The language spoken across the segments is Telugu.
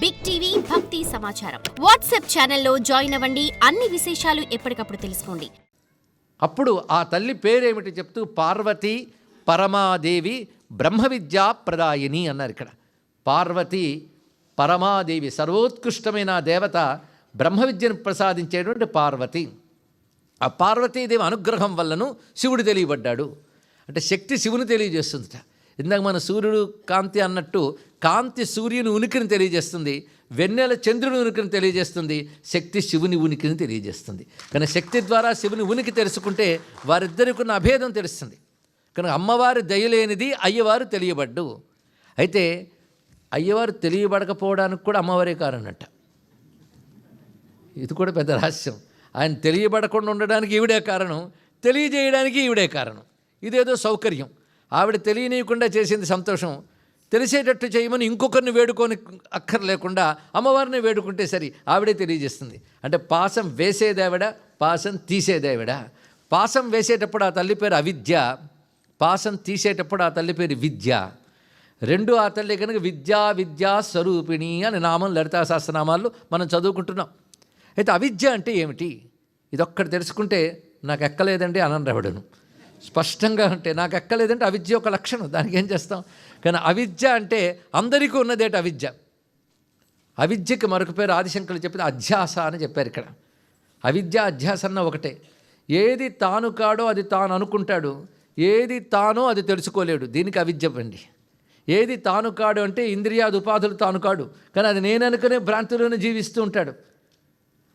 బిగ్ టీవీ భక్తి సమాచారం వాట్సాప్ ఛానల్లో జాయిన్ అవ్వండి. అన్ని విశేషాలు ఎప్పటికప్పుడు తెలుసుకోండి. అప్పుడు ఆ తల్లి పేరేమిటి చెప్తూ పార్వతి పరమాదేవి బ్రహ్మ విద్యా ప్రదాయిని అన్నారు ఇక్కడ. పార్వతి పరమాదేవి సర్వోత్కృష్టమైన దేవత బ్రహ్మ విద్యను ప్రసాదించేటువంటి పార్వతి. ఆ పార్వతీదేవి అనుగ్రహం వల్లను శివుడు తెలియబడ్డాడు. అంటే శక్తి శివుని తెలియజేస్తుందట. ఇందాక మన సూర్యుడు కాంతి అన్నట్టు కాంతి సూర్యుని ఉనికిని తెలియజేస్తుంది వెన్నెల చంద్రుని ఉనికిని తెలియజేస్తుంది శక్తి శివుని ఉనికిని తెలియజేస్తుంది. కానీ శక్తి ద్వారా శివుని ఉనికి తెలుసుకుంటే వారిద్దరికి ఉన్న అభేదం తెలుస్తుంది. కనుక అమ్మవారి దయలేనిది అయ్యవారు తెలియబడ్డు. అయితే అయ్యవారు తెలియబడకపోవడానికి కూడా అమ్మవారే కారణట. ఇది కూడా పెద్ద రహస్యం. ఆయన తెలియబడకుండా ఉండడానికి ఈవిడే కారణం తెలియజేయడానికి ఈవిడే కారణం. ఇదేదో సౌకర్యం. ఆవిడ తెలియనీయకుండా చేసింది సంతోషం. తెలిసేటట్టు చేయమని ఇంకొకరిని వేడుకొని అక్కర్లేకుండా అమ్మవారిని వేడుకుంటే సరి ఆవిడే తెలియజేస్తుంది. అంటే పాసం వేసేదేవిడ పాసం తీసేదేవిడ పాసం వేసేటప్పుడు ఆ తల్లి పేరు అవిద్య పాసం తీసేటప్పుడు ఆ తల్లి పేరు విద్య. రెండు ఆ తల్లి కనుక విద్యా విద్యా స్వరూపిణి అని నామం లలితా శాస్త్రనామాలు మనం చదువుకుంటున్నాం. అయితే అవిద్య అంటే ఏమిటి? ఇదొక్కటి తెలుసుకుంటే నాకు ఎక్కలేదండి అనంరవడను స్పష్టంగా అంటే నాకు ఎక్కలేదంటే అవిద్య ఒక లక్షణం. దానికి ఏం చేస్తాం? కానీ అవిద్య అంటే అందరికీ ఉన్నదేట అవిద్య. అవిద్యకి మరొక పేరు ఆదిశంకర్లు చెప్పింది అధ్యాస అని చెప్పారు ఇక్కడ. అవిద్య అధ్యాస అన్న ఒకటే. ఏది తాను కాడో అది తాను అనుకుంటాడు. ఏది తానో అది తెలుసుకోలేడు. దీనికి అవిద్య అండి. ఏది తాను కాడు అంటే ఇంద్రియాది ఉపాధులు తాను కాడు. కానీ అది నేను అనుకునే భ్రాంతిలోనే జీవిస్తూ ఉంటాడు.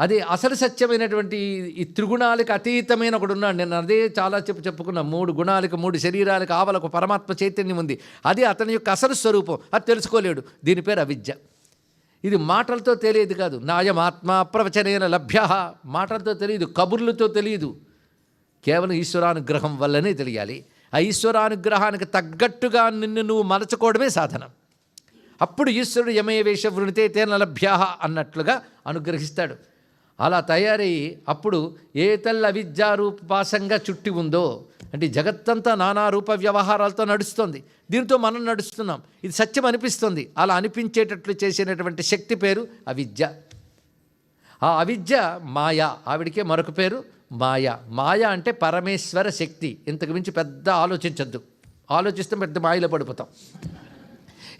అది అసలు సత్యమైనటువంటి ఈ త్రిగుణాలకు అతీతమైన ఒకడు ఉన్నాడు. నేను అదే చాలా చెప్పు చెప్పుకున్నా మూడు గుణాలకు మూడు శరీరాలకు ఆవలకు పరమాత్మ చైతన్యం ఉంది. అది అతని యొక్క అసలు స్వరూపం. అది తెలుసుకోలేడు. దీని పేరు అవిద్య. ఇది మాటలతో తెలియదు కాదు. నాయమాత్మ ప్రవచనైన లభ్య. మాటలతో తెలియదు కబుర్లతో తెలియదు. కేవలం ఈశ్వరానుగ్రహం వల్లనే తెలియాలి. ఆ ఈశ్వరానుగ్రహానికి తగ్గట్టుగా నిన్ను నువ్వు మలచుకోవడమే సాధనం. అప్పుడు ఈశ్వరుడు యమయ వేష వృణితే తేన లభ్యా అన్నట్లుగా అనుగ్రహిస్తాడు. అలా తయారయ్యి అప్పుడు ఏ తల్లి విద్యారూపాసంగా చుట్టి ఉందో అంటే జగత్తంతా నానా రూప వ్యవహారాలతో నడుస్తుంది. దీంతో మనం నడుస్తున్నాం. ఇది సత్యం అనిపిస్తుంది. అలా అనిపించేటట్లు చేసినటువంటి శక్తి పేరు అవిద్య. ఆ అవిద్య మాయ. ఆవిడికే మరొక పేరు మాయ. మాయ అంటే పరమేశ్వర శక్తి. ఇంతకు మించి పెద్ద ఆలోచించద్దు. ఆలోచిస్తే పెద్ద మాయలో పడిపోతాం.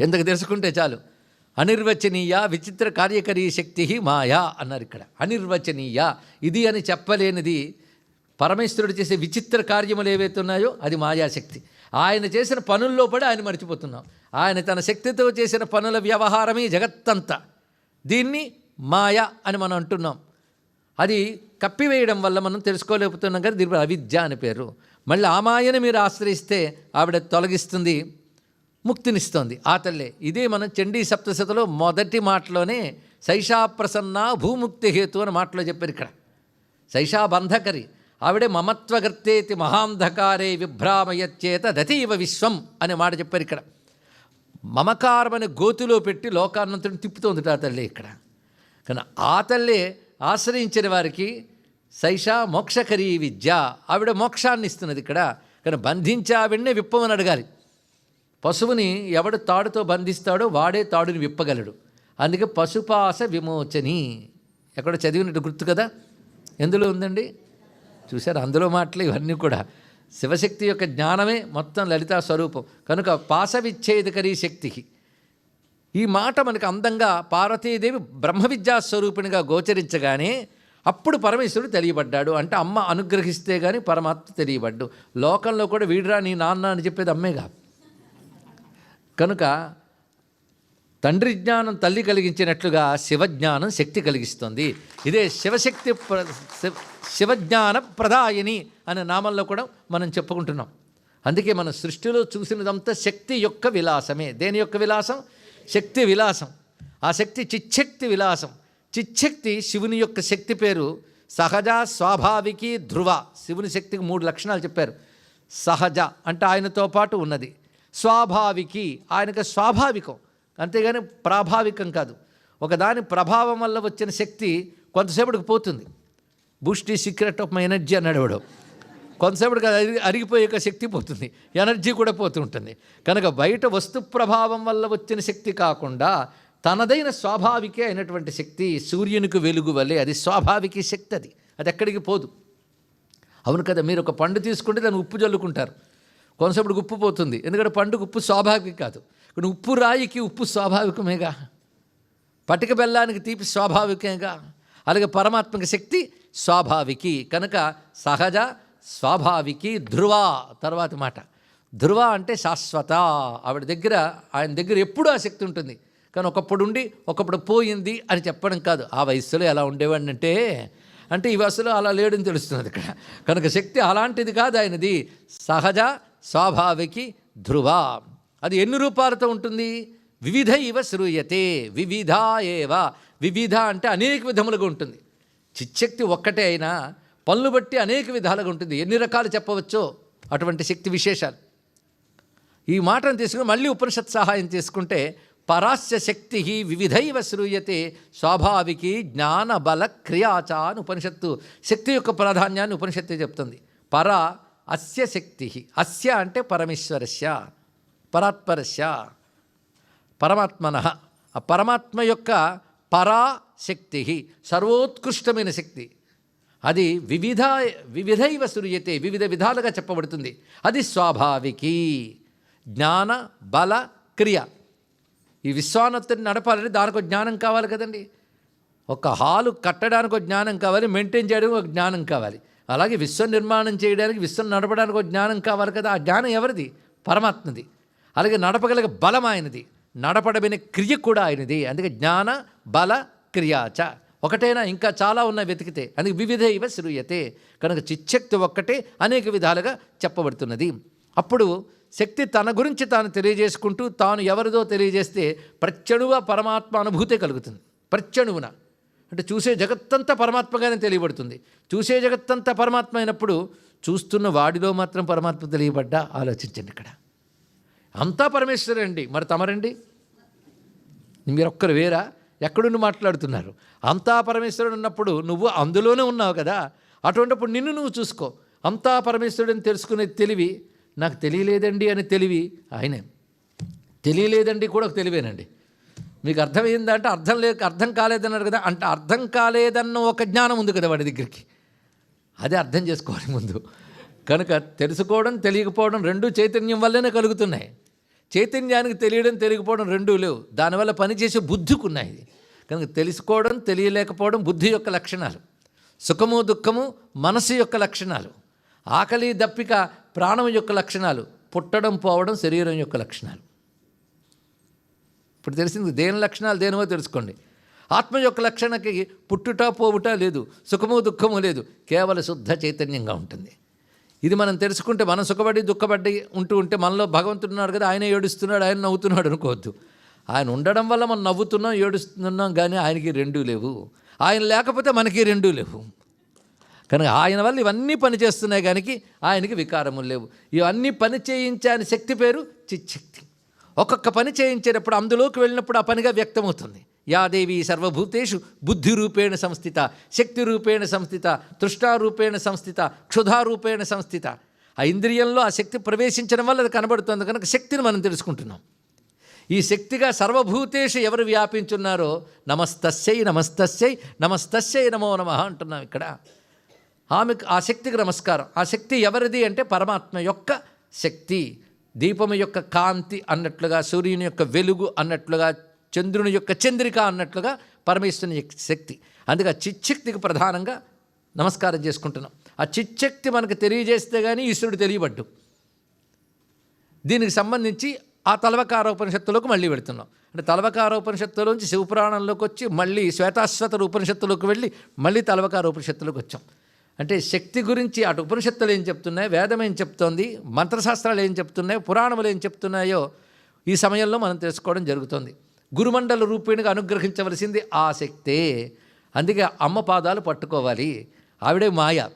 ఎందుకు తెలుసుకుంటే చాలు. అనిర్వచనీయ విచిత్ర కార్యకరీ శక్తి మాయా అన్నారు ఇక్కడ. అనిర్వచనీయ ఇది అని చెప్పలేనిది పరమేశ్వరుడు చేసే విచిత్ర కార్యములు ఏవైతే ఉన్నాయో అది మాయాశక్తి. ఆయన చేసిన పనుల్లో పడి ఆయన మర్చిపోతున్నాం. ఆయన తన శక్తితో చేసిన పనుల వ్యవహారమే జగత్తంతా. దీన్ని మాయ అని మనం అంటున్నాం. అది కప్పివేయడం వల్ల మనం తెలుసుకోలేకపోతున్నాం కానీ దీని అవిద్య అని పేరు. మళ్ళీ ఆ మాయను మీరు ఆశ్రయిస్తే ఆవిడ తొలగిస్తుంది. ముక్తినిస్తోంది. ఆ తల్లే ఇదే మనం చండీ సప్తశతిలో మొదటి మాటలోనే శైషాప్రసన్న భూముక్తి హేతు అని మాటలో చెప్పారు ఇక్కడ. శైషా బంధకరి ఆవిడే మమత్వగర్తేతి మహాంధకారే విభ్రామయచ్చేత దతీవ విశ్వం అనే మాట చెప్పారు ఇక్కడ. మమకారమని గోతిలో పెట్టి లోకాన్నంతటిని తిప్పుతోంది ఆ తల్లి ఇక్కడ. కానీ ఆ తల్లే ఆశ్రయించిన వారికి శైషా మోక్షకరీ విద్య ఆవిడ మోక్షాన్ని ఇస్తున్నది ఇక్కడ. కానీ బంధించి ఆవిడనే విప్పమని అడగాలి. పశువుని ఎవడు తాడుతో బంధిస్తాడో వాడే తాడుని విప్పగలడు. అందుకే పశుపాస విమోచని. ఎక్కడ చదివినట్టు గుర్తు కదా? ఎందులో ఉందండి? చూశారు? అందులో మాటలు ఇవన్నీ కూడా. శివశక్తి యొక్క జ్ఞానమే మొత్తం లలితా స్వరూపం. కనుక పాస విచ్ఛేదకరీ శక్తికి ఈ మాట మనకు అందంగా పార్వతీదేవి బ్రహ్మ విద్యా స్వరూపిణిగా గోచరించగానే అప్పుడు పరమేశ్వరుడు తెలియబడ్డాడు. అంటే అమ్మ అనుగ్రహిస్తే కానీ పరమాత్మ తెలియబడ్డు. లోకంలో కూడా వీడురా నీ నాన్న అని చెప్పేది అమ్మేగా. కనుక తండ్రి జ్ఞానం తల్లి కలిగించినట్లుగా శివజ్ఞానం శక్తి కలిగిస్తుంది. ఇదే శివశక్తి ప్ర శివజ్ఞాన ప్రదాయిని అనే నామంలో కూడా మనం చెప్పుకుంటున్నాం. అందుకే మన సృష్టిలో చూసినదంతా శక్తి యొక్క విలాసమే. దేని యొక్క విలాసం? శక్తి విలాసం. ఆ శక్తి చిచ్చక్తి విలాసం. చిచ్చక్తి శివుని యొక్క శక్తి పేరు సహజ స్వాభావికి ధ్రువ. శివుని శక్తికి మూడు లక్షణాలు చెప్పారు. సహజ అంటే ఆయనతో పాటు ఉన్నది. స్వాభావికి ఆయనకు స్వాభావికం. అంతేగాని ప్రాభావికం కాదు. ఒకదాని ప్రభావం వల్ల వచ్చిన శక్తి కొంతసేపటికి పోతుంది. Boost is secret of my energy అన్నాడు వాడు. కొంతసేపటికి అది అరిగి శక్తి పోతుంది. ఎనర్జీ కూడా పోతూ ఉంటుంది. కనుక బయట వస్తు ప్రభావం వల్ల వచ్చిన శక్తి కాకుండా తనదైన స్వాభావికే అయినటువంటి శక్తి సూర్యునికి వెలుగు వల్లే అది స్వాభావిక శక్తి అది. అది ఎక్కడికి పోదు. అవును కదా మీరు ఒక పండు తీసుకుంటే దాన్ని ఉప్పు జల్లుకుంటారు. కొంతసేపు ఉప్పు పోతుంది. ఎందుకంటే పండుగ ఉప్పు స్వాభావికం కాదు. కానీ ఉప్పు రాయికి ఉప్పు స్వాభావికమేగా. పటిక బెల్లానికి తీపి స్వాభావికంగా అలాగే పరమాత్మక శక్తి స్వాభావికి. కనుక సహజ స్వాభావికి ధ్రువ తర్వాత మాట. ధ్రువ అంటే శాశ్వత. ఆవిడ దగ్గర ఆయన దగ్గర ఎప్పుడూ ఆ శక్తి ఉంటుంది. కానీ ఒకప్పుడు ఉండి ఒకప్పుడు పోయింది అని చెప్పడం కాదు. ఆ వయస్సులో ఎలా ఉండేవాడిని అంటే అంటే ఈ వయసులో అలా లేడని తెలుస్తున్నది ఇక్కడ. కనుక శక్తి అలాంటిది కాదు ఆయనది. సహజ స్వాభావికి ధ్రువ. అది ఎన్ని రూపాలతో ఉంటుంది? వివిధ ఇవ శ్రూయతే వివిధ ఏవ. వివిధ అంటే అనేక విధములుగా ఉంటుంది. చిచ్చక్తి ఒక్కటే అయినా పనులు బట్టి అనేక విధాలుగా ఉంటుంది. ఎన్ని రకాలు చెప్పవచ్చో? అటువంటి శక్తి విశేషాలు. ఈ మాటను తీసుకుని మళ్ళీ ఉపనిషత్ సహాయం తీసుకుంటే పరాస్య శక్తి వివిధైవ శ్రూయతే స్వాభావికి జ్ఞాన బల క్రియాచ అని ఉపనిషత్తు శక్తి యొక్క ప్రాధాన్యాన్ని ఉపనిషత్తు చెప్తుంది. పర అస్య శక్తి. అస్య అంటే పరమేశ్వరస్య పరాత్పరస్య పరమాత్మన. ఆ పరమాత్మ యొక్క పరాశక్తి సర్వోత్కృష్టమైన శక్తి. అది వివిధ వివిధైవ సూర్యతే వివిధ విధాలుగా చెప్పబడుతుంది. అది స్వాభావికి జ్ఞాన బల క్రియ. ఈ విశ్వానత్తుని నడపాలంటే దానికి జ్ఞానం కావాలి కదండి. ఒక హాలు కట్టడానికి ఒక జ్ఞానం కావాలి మెయింటైన్ చేయడానికి ఒక జ్ఞానం కావాలి. అలాగే విశ్వం నిర్మాణం చేయడానికి విశ్వం నడపడానికి ఒక జ్ఞానం కావాలి కదా. ఆ జ్ఞానం ఎవరిది? పరమాత్మది. అలాగే నడపగలిగే బలం ఆయనది. నడపడమైన క్రియ కూడా ఆయనది. అందుకే జ్ఞాన బల క్రియాచ ఒకటైనా? ఇంకా చాలా ఉన్నాయి వెతికితే. అందుకే వివిధ ఇవ శ్రూయతే కనుక చిచ్చక్తి ఒక్కటే అనేక విధాలుగా చెప్పబడుతున్నది. అప్పుడు శక్తి తన గురించి తాను తెలియజేసుకుంటూ తాను ఎవరిదో తెలియజేస్తే ప్రత్యణువ పరమాత్మ అనుభూతే కలుగుతుంది. ప్రత్యణువున. అంటే చూసే జగత్తంతా పరమాత్మగానే తెలియబడుతుంది. చూసే జగత్తంతా పరమాత్మ అయినప్పుడు చూస్తున్న వాడిలో మాత్రం పరమాత్మ తెలియబడ్డా? ఆలోచించండి ఇక్కడ. అంతా పరమేశ్వరే అండి. మరి తమరండి? మీరు ఒక్కరు వేరా? ఎక్కడుండి మాట్లాడుతున్నారు? అంతా పరమేశ్వరుడు ఉన్నప్పుడు నువ్వు అందులోనే ఉన్నావు కదా. అటువంటిప్పుడు నిన్ను నువ్వు చూసుకో. అంతా పరమేశ్వరుడిని తెలుసుకునే తెలివి నాకు తెలియలేదండి అని తెలివి ఆయనే. తెలియలేదండి కూడా ఒక తెలివేనండి. మీకు అర్థమైందంటే అర్థం లేక అర్థం కాలేదన్నారు కదా. అంటే అర్థం కాలేదన్న ఒక జ్ఞానం ఉంది కదా వాడి దగ్గరికి. అదే అర్థం చేసుకోవాలి ముందు. కనుక తెలుసుకోవడం తెలియకపోవడం రెండు చైతన్యం వల్లనే కలుగుతున్నాయి. చైతన్యానికి తెలియడం తెలియకపోవడం రెండూ లేవు. దానివల్ల పనిచేసే బుద్ధికి ఉన్నాయి కనుక తెలుసుకోవడం తెలియలేకపోవడం బుద్ధి యొక్క లక్షణాలు. సుఖము దుఃఖము మనసు యొక్క లక్షణాలు. ఆకలి దప్పిక ప్రాణం యొక్క లక్షణాలు. పుట్టడం పోవడం శరీరం యొక్క లక్షణాలు. ఇప్పుడు తెలిసింది దేని లక్షణాలు దేనివో తెలుసుకోండి. ఆత్మ యొక్క లక్షణకి పుట్టుట పోవుట లేదు సుఖము దుఃఖము లేదు కేవల శుద్ధ చైతన్యంగా ఉంటుంది. ఇది మనం తెలుసుకుంటే మనం సుఖపడి దుఃఖపడి ఉంటూ ఉంటే మనలో భగవంతుడు ఉన్నాడు కదా ఆయన ఏడుస్తున్నాడు ఆయన నవ్వుతున్నాడు అనుకోవద్దు. ఆయన ఉండడం వల్ల మనం నవ్వుతున్నాం ఏడుస్తున్నాం కానీ ఆయనకి రెండూ లేవు. ఆయన లేకపోతే మనకి రెండూ లేవు. కనుక ఆయన వల్ల ఇవన్నీ పని చేస్తున్నాయి కానీ ఆయనకి వికారములు లేవు. ఇవన్నీ పని చేయించని శక్తి పేరు చిచ్చక్తి ఒక్కొక్క పని చేయించేటప్పుడు అందులోకి వెళ్ళినప్పుడు ఆ పనిగా వ్యక్తమవుతుంది. యాదేవి సర్వభూతేషు బుద్ధి రూపేణ సంస్థిత శక్తి రూపేణ సంస్థిత తృష్టారూపేణ సంస్థిత క్షుధారూపేణ సంస్థిత. ఆ ఇంద్రియంలో ఆ శక్తి ప్రవేశించడం వల్ల అది కనబడుతుంది. కనుక శక్తిని మనం తెలుసుకుంటున్నాం. ఈ శక్తిగా సర్వభూతేషు ఎవరు వ్యాపించున్నారో నమస్తస్యై నమస్తస్యై నమస్తస్యై నమో నమ అంటున్నాం ఇక్కడ. ఆమెకు ఆ శక్తికి నమస్కారం. ఆ శక్తి ఎవరిది అంటే పరమాత్మ యొక్క శక్తి. దీపము యొక్క కాంతి అన్నట్లుగా సూర్యుని యొక్క వెలుగు అన్నట్లుగా చంద్రుని యొక్క చంద్రిక అన్నట్లుగా పరమేశ్వరుని యొక్క శక్తి. అందుకే ఆ చిచ్చక్తికి ప్రధానంగా నమస్కారం చేసుకుంటున్నాం. ఆ చిచ్చక్తి మనకు తెలియజేస్తే కానీ ఈశ్వరుడు తెలియబడ్డు. దీనికి సంబంధించి ఆ తలవకార ఉపనిషత్తులోకి మళ్ళీ వెళుతున్నాం. అంటే తలవకార ఉపనిషత్తులోంచి శివపురాణంలోకి వచ్చి మళ్ళీ శ్వేతాశ్వత ఉపనిషత్తులోకి వెళ్ళి మళ్ళీ తలవకార ఉపనిషత్తులోకి వచ్చాం. అంటే శక్తి గురించి అటు ఉపనిషత్తులు ఏం చెప్తున్నాయి వేదం ఏం చెప్తోంది మంత్రశాస్త్రాలు ఏం చెప్తున్నాయి పురాణములు ఏం చెప్తున్నాయో ఈ సమయంలో మనం తెలుసుకోవడం జరుగుతుంది. గురుమండల రూపేణిగా అనుగ్రహించవలసింది ఆ శక్తే. అందుకే అమ్మ పాదాలు పట్టుకోవాలి. ఆవిడే మాయ.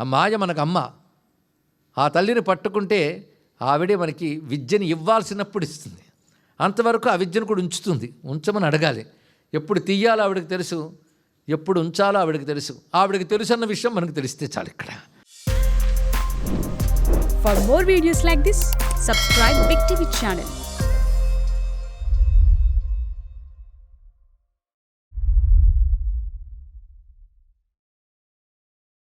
ఆ మాయ మనకు అమ్మ. ఆ తల్లిని పట్టుకుంటే ఆవిడే మనకి విద్యను ఇవ్వాల్సినప్పుడు ఇస్తుంది. అంతవరకు ఆ విద్యను కూడా ఉంచుతుంది. ఉంచమని అడగాలి. ఎప్పుడు తీయాలో ఆవిడకి తెలుసు. ఎప్పుడు ఉంచాలో ఆవిడకి తెలుసు ఆవిడకి తెలుసు అన్న విషయం మనకు తెలిస్తే చాలు ఇక్కడ For more videos like this, subscribe Big TV channel